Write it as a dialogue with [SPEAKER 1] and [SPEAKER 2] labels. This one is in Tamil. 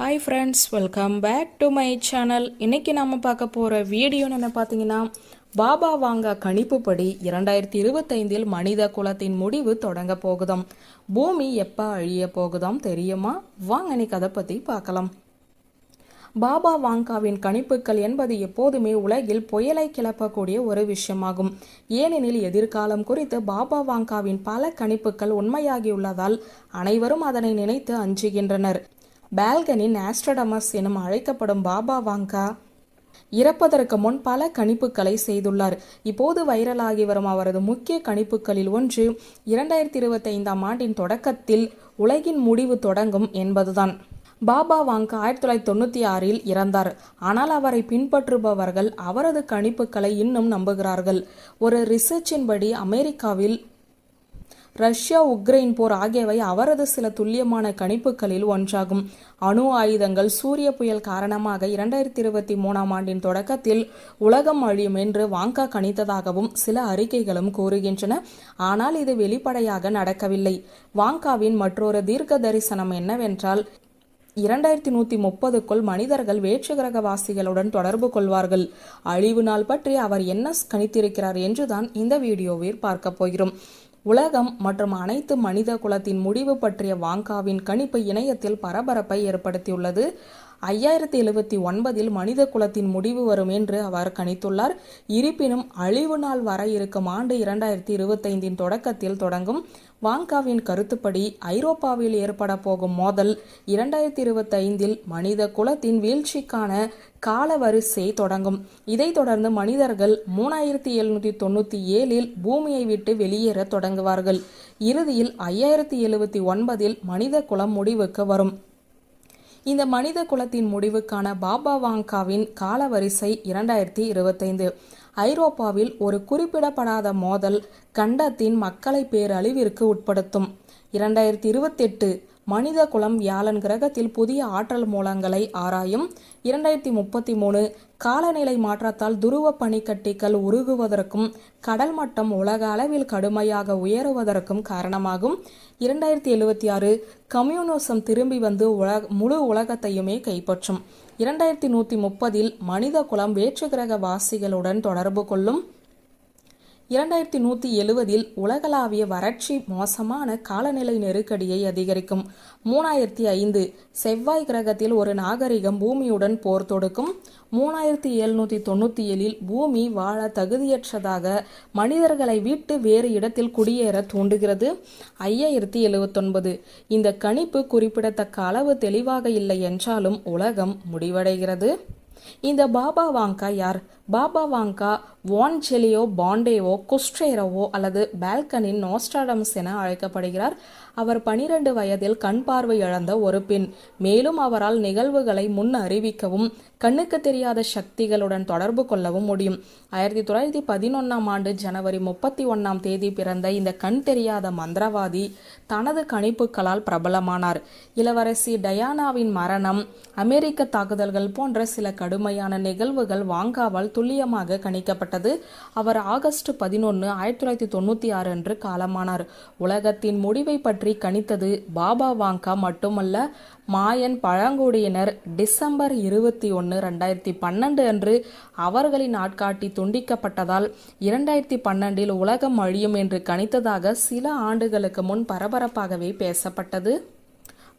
[SPEAKER 1] Hi friends welcome back to my channel இன்னைக்கு நம்ம பார்க்க போகிற வீடியோன்னு என்ன பார்த்தீங்கன்னா பாபா வாங்கா கணிப்புப்படி இரண்டாயிரத்தி இருபத்தைந்தில் மனித குலத்தின் முடிவு தொடங்க போகுதாம். பூமி எப்போ அழிய போகுதாம் தெரியுமா? வாங்க இன்னைக்கு அதை பற்றி பார்க்கலாம். பாபா வாங்காவின் கணிப்புகள் என்பது எப்போதுமே உலகில் புயலை கிளப்பக்கூடிய ஒரு விஷயமாகும். ஏனெனில் எதிர்காலம் குறித்து பாபா வாங்காவின் பல கணிப்புகள் உண்மையாகியுள்ளதால் அனைவரும் அதனை நினைத்து அஞ்சுகின்றனர். பால்கனின் ஆஸ்ட்ரடமஸ் எனும் அழைக்கப்படும் பாபா வாங்கா இறப்பதற்கு முன் பல கணிப்புகளை செய்துள்ளார். இப்போது வைரலாகி வரும் அவரது முக்கிய கணிப்புகளில் ஒன்று இரண்டாயிரத்தி இருபத்தைந்தாம் ஆண்டின் தொடக்கத்தில் உலகின் முடிவு தொடங்கும் என்பதுதான். பாபா வாங்க ஆயிரத்தி தொள்ளாயிரத்தி தொண்ணூற்றி ஆறில் இறந்தார். ஆனால் அவரை பின்பற்றுபவர்கள் அவரது கணிப்புகளை இன்னும் நம்புகிறார்கள். ஒரு ரிசர்ச்சின்படி அமெரிக்காவில் ரஷ்யா உக்ரைன் போர் ஆகியவை அவரது சில துல்லியமான கணிப்புகளில் ஒன்றாகும். அணு ஆயுதங்கள் சூரிய புயல் காரணமாக இரண்டாயிரத்தி இருபத்தி மூணாம் ஆண்டின் தொடக்கத்தில் உலகம் அழியும் என்று வாங்கா கணித்ததாகவும் சில அறிக்கைகளும் கூறுகின்றன. ஆனால் இது வெளிப்படையாக நடக்கவில்லை. வாங்காவின் மற்றொரு தீர்க்க தரிசனம் என்னவென்றால் இரண்டாயிரத்தி நூற்றி முப்பதுக்குள் மனிதர்கள் வேற்று கிரகவாசிகளுடன் தொடர்பு கொள்வார்கள். அழிவு நாள் பற்றி அவர் என்ன கணித்திருக்கிறார் என்றுதான் இந்த வீடியோவில் பார்க்க போகிறோம். உலகம் மற்றும் அனைத்து மனித குலத்தின் முடிவு பற்றிய வாங்காவின் கணிப்பு இணையத்தில் பரபரப்பை ஏற்படுத்தியுள்ளது. ஐயாயிரத்தி எழுபத்தி ஒன்பதில் மனித குலத்தின் முடிவு வரும் என்று அவர் கணித்துள்ளார். இருப்பினும் அழிவு நாள் வர இருக்கும் ஆண்டு இரண்டாயிரத்தி இருபத்தைந்தின் தொடக்கத்தில் தொடங்கும் வாங்காவின் கருத்துப்படி ஐரோப்பாவில் ஏற்பட போகும் மோதல் இரண்டாயிரத்தி இருபத்தைந்தில் மனித குலத்தின் வீழ்ச்சிக்கான காலவரிசை தொடங்கும். இதைத் தொடர்ந்து மனிதர்கள் மூணாயிரத்தி எழுநூற்றி தொண்ணூற்றி ஏழில் பூமியை விட்டு வெளியேற தொடங்குவார்கள். இறுதியில் ஐயாயிரத்தி எழுபத்தி ஒன்பதில் மனித குலம் முடிவுக்கு வரும். இந்த மனித குலத்தின் முடிவுக்கான பாபா வாங்காவின் காலவரிசை இரண்டாயிரத்தி இருபத்தைந்து. ஐரோப்பாவில் ஒரு குறிப்பிடப்படாத மோதல் கண்டத்தின் மக்களை பேரழிவிற்கு உட்படுத்தும். இரண்டாயிரத்தி இருபத்தெட்டு மனித குலம் வியாழன் கிரகத்தில் புதிய ஆற்றல் மூலங்களை ஆராயும். இரண்டாயிரத்தி முப்பத்தி மூணு காலநிலை மாற்றத்தால் துருவ பனிக்கட்டிகள் உருகுவதற்கும் கடல் மட்டம் உலக அளவில் கடுமையாக உயருவதற்கும் காரணமாகும். இரண்டாயிரத்தி எழுவத்தி ஆறு கம்யூனிசம் திரும்பி வந்து உலக முழு உலகத்தையுமே கைப்பற்றும். இரண்டாயிரத்தி நூற்றி முப்பதில் மனித குலம் வேற்று கிரக வாசிகளுடன் தொடர்பு கொள்ளும். இரண்டாயிரத்தி நூற்றி எழுவதில் உலகளாவிய வறட்சி மோசமான காலநிலை நெருக்கடியை அதிகரிக்கும். மூணாயிரத்தி ஐந்து செவ்வாய் கிரகத்தில் ஒரு நாகரிகம் பூமியுடன் போர் தொடுக்கும். மூணாயிரத்தி எழுநூற்றி தொண்ணூற்றி ஏழில் பூமி வாழ தகுதியற்றதாக மனிதர்களை விட்டு வேறு இடத்தில் குடியேற தூண்டுகிறது. ஐயாயிரத்தி எழுவத்தொன்பது இந்த கணிப்பு குறிப்பிடத்தக்க அளவு தெளிவாக இல்லை என்றாலும் உலகம் முடிவடைகிறது. இந்த பாபா வாங்கா யார்? பாபா வாங்கா வான்ஜெலியோ பாண்டேவோ குஸ்ட்ரேரவோ அல்லது பால்கனின் நோஸ்டாடம்ஸ் என அழைக்கப்படுகிறார். அவர் பனிரெண்டு வயதில் கண் பார்வை இழந்த ஒரு பெண். மேலும் அவரால் நிகழ்வுகளை முன் அறிவிக்கவும் கண்ணுக்கு தெரியாத சக்திகளுடன் தொடர்பு கொள்ளவும் முடியும். ஆயிரத்தி தொள்ளாயிரத்தி பதினொன்னாம் ஆண்டு ஜனவரி முப்பத்தி ஒன்னாம் தேதி பிறந்த இந்த கண் தெரியாத மந்திரவாதி தனது கணிப்புகளால் பிரபலமானார். இளவரசி டயானாவின் மரணம் அமெரிக்க தாக்குதல்கள் போன்ற சில கடுமையான நிகழ்வுகள் வாங்காவால் துல்லியமாக கணிக்கப்பட்டது. அவர் ஆகஸ்ட் பதினொன்று ஆயிரத்தி தொள்ளாயிரத்தி தொண்ணூற்றி ஆறு அன்று காலமானார். உலகத்தின் முடிவை பற்றி கணித்தது பாபா வாங்கா மட்டுமல்ல மாயன் பழங்குடியினர் டிசம்பர் இருபத்தி ஒன்று ரெண்டாயிரத்தி பன்னெண்டு அன்று அவர்களின் ஆட்காட்டி துண்டிக்கப்பட்டதால் இரண்டாயிரத்தி பன்னெண்டில் உலகம் அழியும் என்று கணித்ததாக சில ஆண்டுகளுக்கு முன் பரபரப்பாகவே பேசப்பட்டது.